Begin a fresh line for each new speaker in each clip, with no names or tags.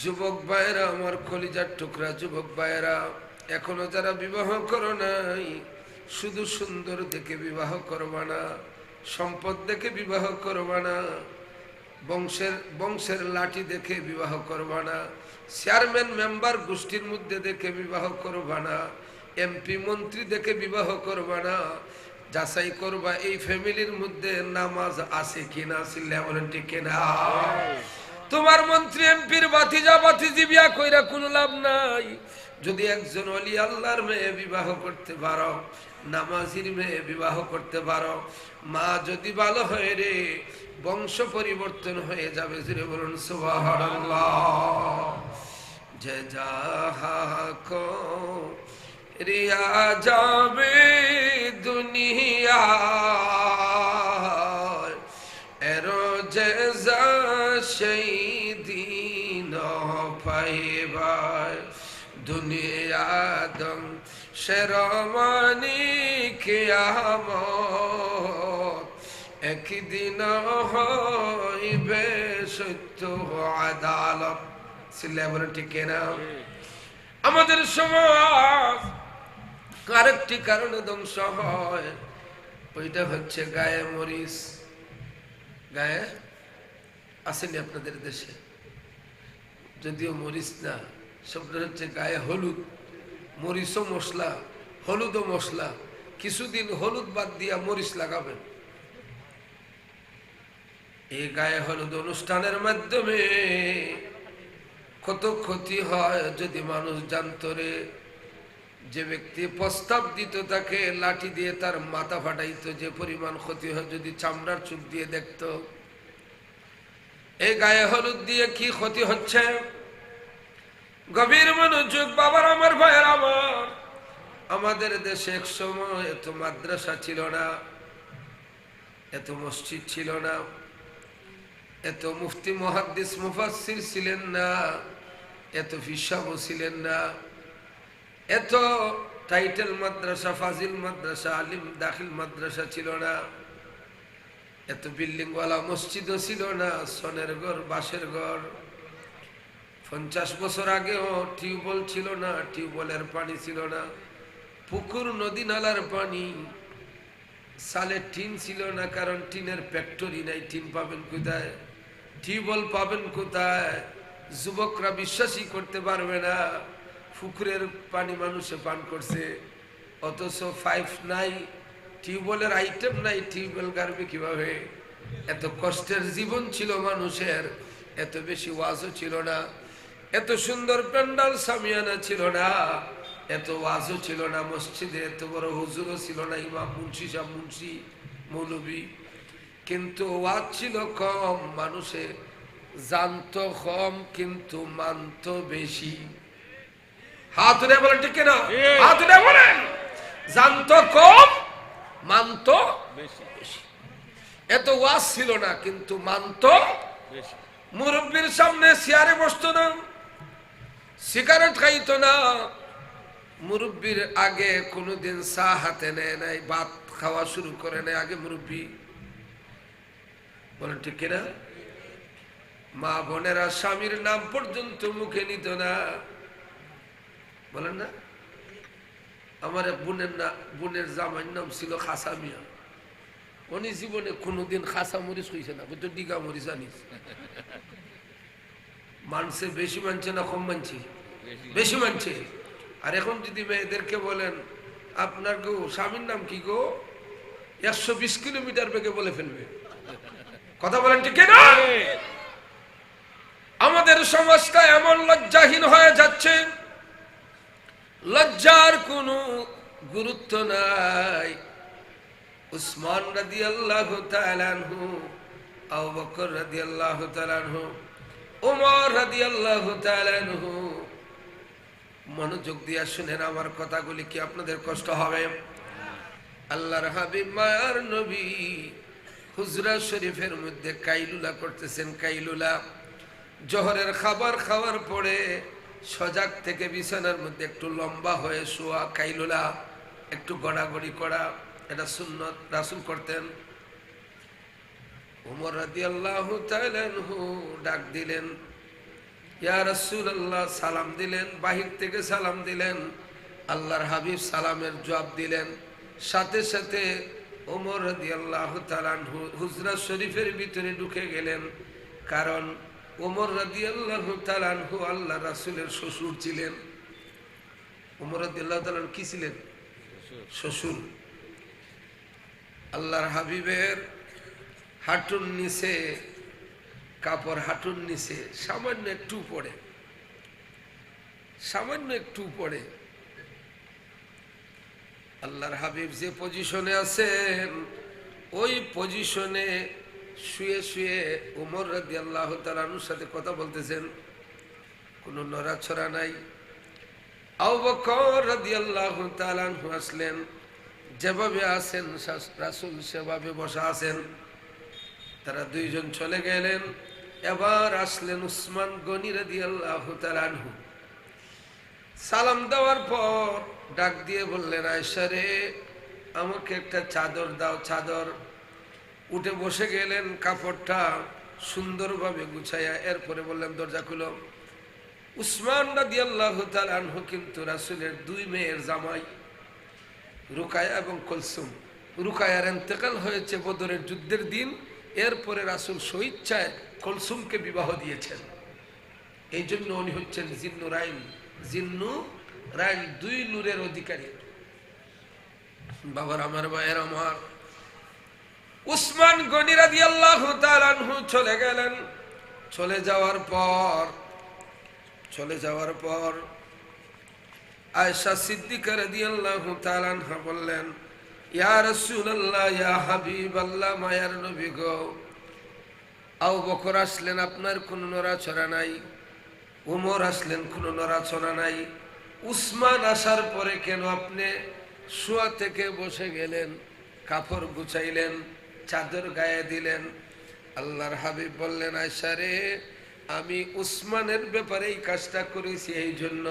যুবক ভাইয়েরা, আমার কলিজার টুকরা যুবক ভাইয়েরা, এখনও যারা বিবাহ করো নাই, শুধু সুন্দর দেখে বিবাহ করবা না, সম্পদ দেখে বিবাহ করবা না, বংশের বংশের লাঠি দেখে বিবাহ করবা না, চেয়ারম্যান, মেম্বার গোষ্ঠীর মধ্যে দেখে বিবাহ করবা না, এমপি, মন্ত্রী দেখে বিবাহ করবা না, যাচাই করবা এই ফ্যামিলির মধ্যে নামাজ আছে কিনা সিল্লা বলেন ঠিক কিনা? তোমার মন্ত্রী এমপির বাতিজা বাতিজি বিয়া কইরা কোনো লাভ নাই। যদি একজন অলি আল্লাহর মেয়ে বিবাহ করতে পারো, নামাজির মেয়ে বিবাহ করতে পারো, মা যদি ভালো হয় রে, বংশ পরিবর্তন হয়ে যাবে জুড়ে বলুন, সুবহানাল্লাহ। যে যাহা রিয়া যাবে দুনিয়া শেরমানি কিয়ামত একদিন হইবে সত্য আদালত সিল্লা বলে ঠিক না আমাদের সমাজ আরেকটি কারণে ধ্বংস হয়। ওইটা হচ্ছে গায়ে মরিচ। গায়ে আসেনি আপনাদের দেশে? যদিও মরিচ না, সবটা হচ্ছে গায়ে হলুদ। মরিচও মশলা, হলুদও মশলা, কিছুদিন হলুদ বাদ দিয়া মরিচ লাগাবেন। এই গায়ে হলুদ অনুষ্ঠানের মাধ্যমে কত ক্ষতি হয় যদি মানুষ জানত রে যে ব্যক্তি প্রস্তাব দিত তাকে লাঠি দিয়ে তার মাথা ফাটাইতো, যে পরিমাণ ক্ষতি হয় যদি চামড়ার চুপ দিয়ে দেখতো। এই গায়ে হলুদ দিয়ে কি ক্ষতি হচ্ছে? গভীর মনোযোগ বাবার, আমার ভাইয়ের, আমার। আমাদের দেশে এক সময় এত মাদ্রাসা ছিল না, এত মসজিদ ছিল না, এত মুফতি, মহাদ্দিস মুফাসির ছিলেন না, এত ফিসাবও ছিলেন না, এত টাইটেল মাদ্রাসা, ফাজিল মাদ্রাসা, আলিম দাখিল মাদ্রাসা ছিল না, এত বিল্ডিংওয়ালা মসজিদও ছিল না, সনের ঘর, বাঁশের ঘর পঞ্চাশ বছর আগেও টিউবওয়েল ছিল না, টিউবওয়েলের পানি ছিল না, পুকুর, নদী নালার পানি, সালে টিন ছিল না, কারণ টিনের ফ্যাক্টরি নাই, টিন পাবেন কোথায়? টিউবওয়েল পাবেন কোথায়? যুবকরা বিশ্বাসই করতে পারবে না, পুকুরের পানি মানুষে পান করছে, অথচ ফাইভ নাই, টিউবওয়েলের আইটেম নাই, টিউবওয়েল গাড়বে কীভাবে? এত কষ্টের জীবন ছিল মানুষের, এত বেশি ওয়াজও ছিল না। এত সুন্দর প্যান্ডাল সামিয়ানা ছিল না এত ওয়াজও ছিল না মসজিদে এত বড় হুজুরও ছিল না ইমাম মুন্সি সাহ মুন্সি মৌলবী। কিন্তু ওয়াজ ছিল কম মানুষে জানতো কম কিন্তু মানতো বেশি। হাত উঠে বলেন ঠিক না হাত উঠে বলেন। জানতো কম মানতো
বেশি।
এত ওয়াজ ছিল না কিন্তু মানতো
বেশি।
মুরব্বীর সামনে চেয়ারে বসতো না। সিগারেট খাইতো না। মুরব্বীর আগে কোনোদিন চা হাতে নেয় নাই, ভাত খাওয়া শুরু করে নেয় আগে মুরব্বী। বলেন ঠিক কিনা? মা বোনেরা স্বামীর নাম পর্যন্ত মুখে নিত না। বলেন না, আমার বোনের না বোনের জামাইয়ের নাম ছিল খাসা মিয়া। উনি জীবনে কোনোদিন খাসা মরিচ হয়েছে না। বুঝতো ডিগা মরিচ আনিস মানছে বেশি মানছে না কম মানছে?
বেশি
মানছে। আর এখন যদি মেয়েদেরকে বলেন, আপনার গো স্বামীর নাম কি গো? একশো বিশ কিলোমিটার বেগে বলে ফেলবে। কথা বলেন ঠিক না আমাদের সমাজটা এমন লজ্জাহীন হয়ে যাচ্ছে। লজ্জার কোনো গুরুত্ব নাই। উসমান রাদি আল্লাহ আবু বকর রাদি আল্লাহ মনোযোগ দিয়া শুনেন, আমার কথাগুলি কি আপনাদের কষ্ট হবে? আল্লাহর হাবিব, মায়ার নবী হুজরা শরীফের মধ্যে কাইলুলা করতেছেন, কাইলুলা। জহরের খাবার খাওয়ার পরে সজাগ থেকে বিছানার মধ্যে একটু লম্বা হয়ে শোয়া, কাইলুলা। একটু গড়াগড়ি করা, এটা সুন্নত, রাসুল করতেন। উমর রাদি আল্লাহ ডাক দিলেন ইয়া রাসূলুল্লাহ সালাম দিলেন বাহির থেকে সালাম দিলেন। আল্লাহর হাবিব সালামের জবাব দিলেন। সাথে সাথে ওমর রাদিয়াল্লাহু তাআলা হুজরা শরীফের ভিতরে ঢুকে গেলেন কারণ ওমর রাদিয়াল্লাহু তাআলা আল্লাহ রাসূলের শ্বশুর ছিলেন। ওমর রাদিয়াল্লাহু তাআলা কি ছিলেন? শ্বশুর। আল্লাহর হাবিবের হাঁটুর নিচে, কাপড় হাঁটুর নিচে, সামান্য একটু পড়ে সামান্য একটু পড়ে আল্লাহর হাবিব যে পজিশনে আছেন, ওই পজিশনে শুয়ে শুয়ে উমর রাদি আল্লাহ তালানুর সাথে কথা বলতেছেন। কোনো নড়াছড়া নাই। রাদি আল্লাহ আসলেন। যেভাবে আছেন, রাসুল সেভাবে বসা আছেন। তারা দুইজন চলে গেলেন। এবার আসলেন উসমান গনি রাদি আল্লাহ তালানহু সালাম দেওয়ার পর ডাক দিয়ে বললেন আয়সা রে, আমাকে একটা চাদর দাও, চাদর। উঠে বসে গেলেন, কাপড়টা সুন্দরভাবে গুছাইয়া এরপরে বললেন, দরজা খুলো। উসমান রাদি আল্লাহ আনহু কিন্তু রাসুলের দুই মেয়ের জামাই, রুকায়া এবং কলসুম। রুকায়ার এন্তেকাল হয়েছে বদরের যুদ্ধের দিন। এরপরে রাসুল স্বইচ্ছায় কলসুমকে বিবাহ দিয়েছেন। এই জন্য উনি হচ্ছেন জিন্নু রাইন জিন্নু রাইন দুই নূরের অধিকারী। বাবার, আমার ভাইয়ের আমার। উসমান গনিরা দিয়ে আল্লাহ চলে গেলেন। চলে যাওয়ার পর, চলে যাওয়ার পর আয়সা সিদ্দিকার দিয়ে আল্লাহ বললেন ইয়া রসুল্লাহ ইয়া হাবিব আল্লাহ মায়ার আউ বকর আসলেন, আপনার কোনো নড়াছড়া নাই। উমর আসলেন, কোনো নড়াছড়া নাই। উসমান আসার পরে কেন আপনি শোয়া থেকে বসে গেলেন, কাপড় গুছাইলেন, চাদর গায়ে দিলেন? আল্লাহর হাবিব বললেন, আয়সা রে, আমি উসমানের ব্যাপারে এই কাজটা করেছি এই জন্য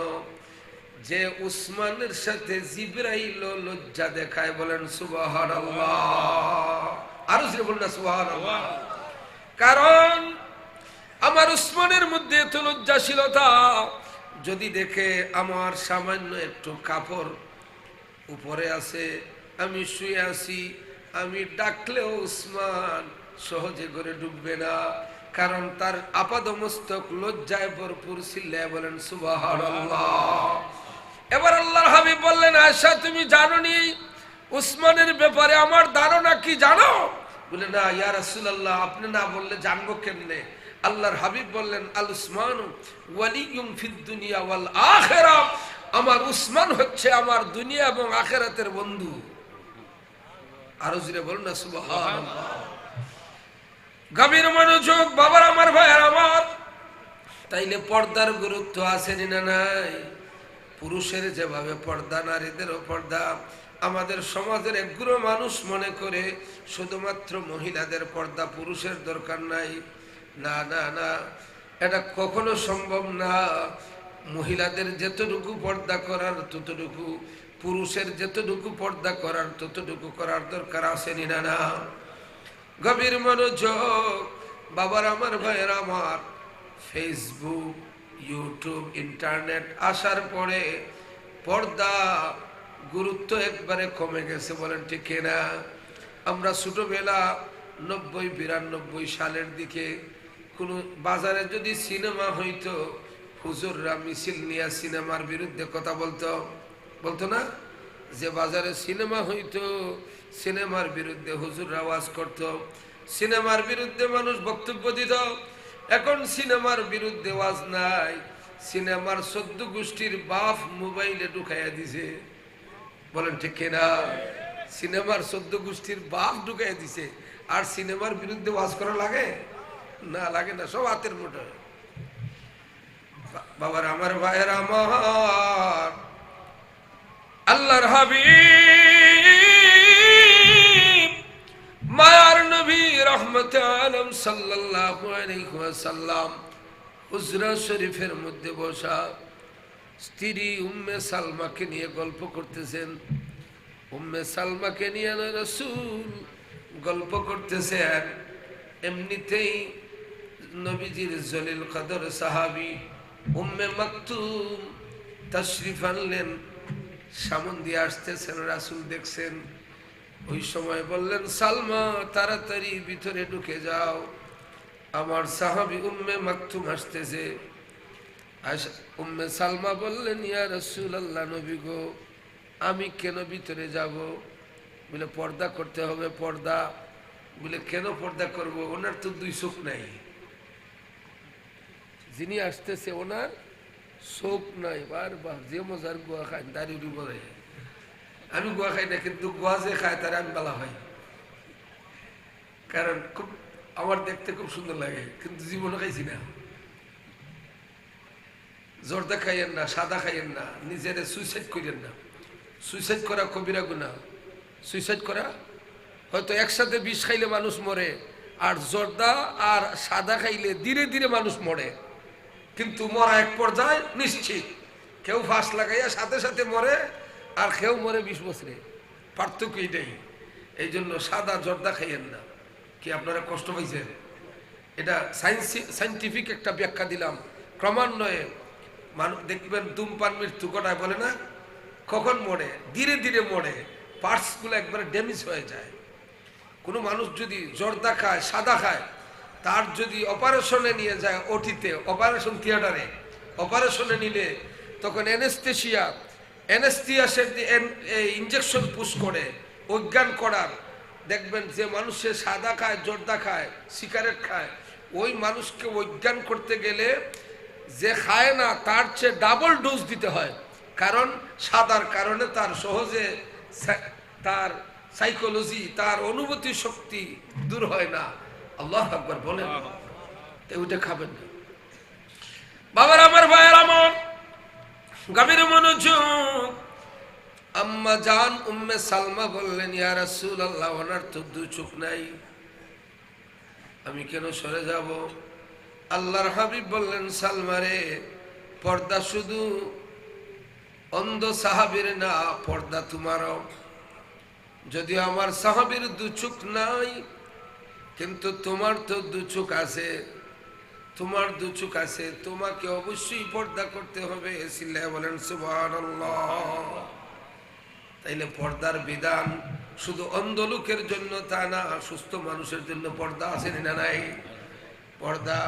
যে উসমানের সাথে জিব্রাইল লজ্জা দেখায় বলেন সুবাহ আরও সে বললেন সুবাহ কারণ আমার উসমানের মধ্যে এত লজ্জাশীলতা, যদি দেখে আমার সামান্য একটু কাপড় উপরে আছে, আমি শুয়ে আছি, আমি ডাকলেও উসমান সহজে করে ডুববে না, কারণ তার আপাদমস্তক লজ্জায় ভরপুর, সিল্লায় বলেন সুবাহ এবার আল্লাহর হাবিব বললেন আয়সা তুমি জানো নি উসমানের ব্যাপারে আমার ধারণা কি জানো? বলে, না, ইয়া রাসূলুল্লাহ, আপনি না বললে জানব কেমনে? আল্লাহর হাবিব বললেন, আল উসমান ফিদ দুনিয়া ওয়াল আখিরাহ আমার উসমান হচ্ছে আমার দুনিয়া এবং আখেরাতের বন্ধু। আরও জুড়ে বলুন না, সুবহানাল্লাহ। গভীর মনোযোগ, বাবার, আমার ভাইয়ের, আমার। তাইলে পর্দার গুরুত্ব আছে না নাই? পুরুষের যেভাবে পর্দা, নারীদেরও পর্দা, আমাদের সমাজের একগুলো মানুষ মনে করে শুধুমাত্র মহিলাদের পর্দা পুরুষের দরকার নাই। না না না, এটা কখনো সম্ভব না। মহিলাদের যতটুকু পর্দা করার ততটুকু, পুরুষের যতটুকু পর্দা করার ততটুকু করার দরকার আসেনি না না। গভীর মনোযোগ, বাবার, আমার, ভাইয়ের, আমার ফেসবুক ইউটিউব ইন্টারনেট আসার পরে পর্দা গুরুত্ব একবারে কমে গেছে, বলেন ঠিক না? আমরা ছোটবেলা নব্বই, বিরানব্বই সালের দিকে কোনো বাজারে যদি সিনেমা হইতো, হুজুররা মিছিল নিয়ে সিনেমার বিরুদ্ধে কথা বলতো। বলতো না? যে বাজারে সিনেমা হইতো, সিনেমার বিরুদ্ধে হুজুররা আওয়াজ করত। সিনেমার বিরুদ্ধে মানুষ বক্তব্য দিত। এখন সিনেমার বিরুদ্ধে ওয়াজ নাই। সিনেমার সদ্য গোষ্ঠীর বাপ মোবাইলে ঢুকাইয়া দিছে। বলেন ঠিক কিনা? সিনেমার সদ্য গোষ্ঠীর বাপ ঢুকাইয়া দিছে। আর সিনেমার বিরুদ্ধে ওয়াজ করা লাগে? না লাগে না, সব হাতের মুঠো বাবার, আমার ভাইয়ের, আমার আল্লাহর হাবিব। রহমত আলম হুজরা শরীফের মধ্যে বসা স্ত্রী উম্মে সালমাকে নিয়ে গল্প করতেছেন। উম্মে সালমাকে নিয়ে রসুল গল্প করতেছেন। এমনিতেই নবীজির জলিল কদর সাহাবি উম্মে মাকতুম তশরিফ আনলেন। সামন দিয়ে আসতেছেন, রাসুল দেখছেন। ওই সময় বললেন, সালমা, তাড়াতাড়ি ভিতরে ঢুকে যাও। আমার সাহাবি উম্মে মাকতুম আসতেছে আস- উম্মে সালমা বললেন, ইয়া রসুল আল্লাহ নবী গো, আমি কেন ভিতরে যাব? বলে, পর্দা করতে হবে, পর্দা। বলে, কেন পর্দা করব? ওনার তো দুই চোখ নাই। যিনি আসতেছে, ওনার চোখ নাই। বারবার যে মজার গোয়া খায়, দাড়ি উড়ি বলে। আমি গোয়া খাই না কিন্তু গোয়া যে খায় তারা আমি বলা হয়। কারণ খুব, আমার দেখতে খুব সুন্দর লাগে, কিন্তু জীবনে খাইছি না। জর্দা খাইয়েন না, সাদা খাইয়েন না, নিজের সুইসাইড করেন না। সুইসাইড করা কবিরা গুণা। সুইসাইড করা, হয়তো একসাথে বিষ খাইলে মানুষ মরে, আর জর্দা আর সাদা খাইলে ধীরে ধীরে মানুষ মরে। কিন্তু মরা এক পর্যায়ে নিশ্চিত। কেউ ফাঁস লাগাইয়া সাথে সাথে মরে আর খেয়েও মরে বিশ বছরে পার্থক্য এটাই। এই জন্য সাদা জর্দা খাইয়েন না। কি আপনারা কষ্ট পাইছেন? এটা সায়েন্স সাইন্টিফিক একটা ব্যাখ্যা দিলাম। ক্রমান্বয়ে মানুষ দেখবেন ধূমপান, মৃত্যু কটায় বলে না? কখন মরে? ধীরে ধীরে মরে। পার্টসগুলো একবারে ড্যামেজ হয়ে যায়। কোনো মানুষ যদি জর্দা খায়, সাদা খায়, তার যদি অপারেশনে নিয়ে যায় ওটিতে, অপারেশন থিয়েটারে, অপারেশনে নিলে তখন অ্যানেস্থেশিয়া অ্যানেস্থিয়াসের ইঞ্জেকশন পুশ করে অজ্ঞান করার দেখবেন যে মানুষের সাদা খায় জর্দা খায় সিগারেট খায় ওই মানুষকে অজ্ঞান করতে গেলে যে খায় না তার চেয়ে ডাবল ডোজ দিতে হয়। কারণ সাদার কারণে তার সহজে তার সাইকোলজি তার অনুভূতি শক্তি দূর হয় না। আল্লাহ আকবর বলেন। ওইটা খাবেন না। বাবার আমার ভাইয়ের আমার গভীর মনোযোগ। আম্মা জান উম্মে সালমা বললেন, ইয়া রাসূল আল্লাহ ওনার তো দু চোখ নাই। আমি কেন সরে যাব? আল্লাহর হাবিব বললেন সালমারে পর্দা শুধু অন্ধ সাহাবীর না, পর্দা তোমারও। যদি আমার সাহাবীর দু চোখ নাই, কিন্তু তোমার তো দু চোখ আছে। তোমার দু চোখ আছে, তোমাকে অবশ্যই পর্দা করতে হবে। বলেন তাইলে পর্দার বিধান শুধু অন্ধ লোকের জন্য তা না, সুস্থ মানুষের জন্য পর্দা আছে না নাই? পর্দা